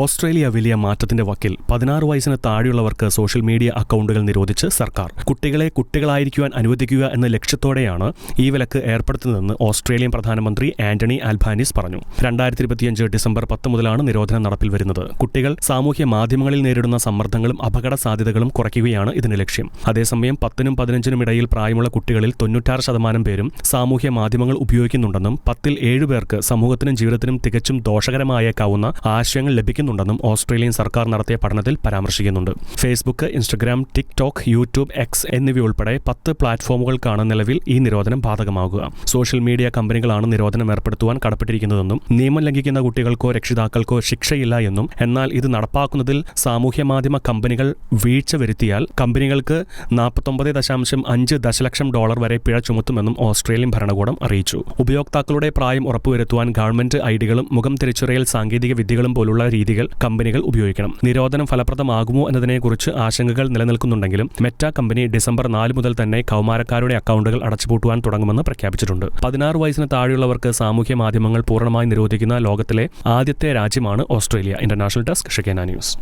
Australia വലിയ മാറ്റത്തിന്റെ വക്കിൽ പതിനാറ് വയസ്സിന് താഴെയുള്ളവർക്ക് സോഷ്യൽ മീഡിയ അക്കൗണ്ടുകൾ നിരോധിച്ച് സർക്കാർ. കുട്ടികളെ കുട്ടികളായിരിക്കുവാൻ അനുവദിക്കുക എന്ന ലക്ഷ്യത്തോടെയാണ് ഈ വിലക്ക് ഏർപ്പെടുത്തുന്നതെന്ന് ഓസ്ട്രേലിയൻ പ്രധാനമന്ത്രി ആന്റണി ആൽബാനിസ് പറഞ്ഞു. രണ്ടായിരത്തി ഇരുപത്തിയഞ്ച് ഡിസംബർ പത്ത് മുതലാണ് നിരോധനം നടപ്പിൽ വരുന്നത്. കുട്ടികൾ സാമൂഹ്യ മാധ്യമങ്ങളിൽ നേരിടുന്ന സമ്മർദ്ദങ്ങളും അപകട സാധ്യതകളും കുറയ്ക്കുകയാണ് ഇതിന് ലക്ഷ്യം. അതേസമയം പത്തിനും പതിനഞ്ചിനും ഇടയിൽ പ്രായമുള്ള കുട്ടികളിൽ തൊണ്ണൂറ്റാറ് ശതമാനം പേരും സാമൂഹ്യ മാധ്യമങ്ങൾ ഉപയോഗിക്കുന്നുണ്ടെന്നും പത്തിൽ ഏഴ് പേർക്ക് സമൂഹത്തിനും ജീവിതത്തിനും തികച്ചും ദോഷകരമായേക്കാവുന്ന ആശയങ്ങൾ ലഭിക്കുന്നുണ്ടെന്നും ഓസ്ട്രേലിയൻ സർക്കാർ നടത്തിയ പഠനത്തിൽ പരാമർശിക്കുന്നുണ്ട്. Facebook Instagram TikTok YouTube X എന്നിവയുൾപ്പെടെ പത്ത് പ്ലാറ്റ്ഫോമുകൾക്കാണ് നിലവിൽ ഈ നിരോധനം ബാധകമാകുക. സോഷ്യൽ മീഡിയ കമ്പനികളാണ് നിരോധനം ഏർപ്പെടുത്തുവാൻ കടപ്പെട്ടിരിക്കുന്നതെന്നും നിയമം ലംഘിക്കുന്ന കുട്ടികൾക്കോ രക്ഷിതാക്കൾക്കോ ശിക്ഷയില്ല എന്നും എന്നാൽ ഇത് നടപ്പാക്കുന്നതിൽ സാമൂഹ്യ മാധ്യമ കമ്പനികൾ വീഴ്ച വരുത്തിയാൽ കമ്പനികൾക്ക് നാൽപ്പത്തൊമ്പത് ദശാംശം അഞ്ച് ദശലക്ഷം ഡോളർ വരെ പിഴ ചുമത്തുമെന്നും ഓസ്ട്രേലിയൻ ഭരണകൂടം അറിയിച്ചു. ഉപയോക്താക്കളുടെ പ്രായം ഉറപ്പുവരുത്തുവാൻ ഗവൺമെന്റ് ഐഡികളും മുഖം തിരിച്ചറിയൽ സാങ്കേതിക വിദ്യകളും പോലുള്ള രീതികൾ കമ്പനികൾ ഉപയോഗിക്കണം. നിരോധനം ഫലപ്രദമാകുമോ എന്നതിനെക്കുറിച്ച് ആശങ്കകൾ നിലനിൽക്കുന്നുണ്ടെങ്കിലും മെറ്റ കമ്പനി ഡിസംബർ നാല് മുതൽ തന്നെ കൗമാരക്കാരുടെ അക്കൗണ്ടുകൾ അടച്ചുപൂട്ടുവാൻ തുടങ്ങുമെന്ന് പ്രഖ്യാപിച്ചിട്ടുണ്ട്. പതിനാറ് വയസ്സിന് താഴെയുള്ളവർക്ക് സാമൂഹ്യ മാധ്യമങ്ങൾ പൂർണമായി നിരോധിക്കുന്ന ലോകത്തിലെ ആദ്യത്തെ രാജ്യമാണ് ഓസ്ട്രേലിയ. ഇന്റർനാഷണൽ ഡെസ്ക് ഷെക്കേന ന്യൂസ്.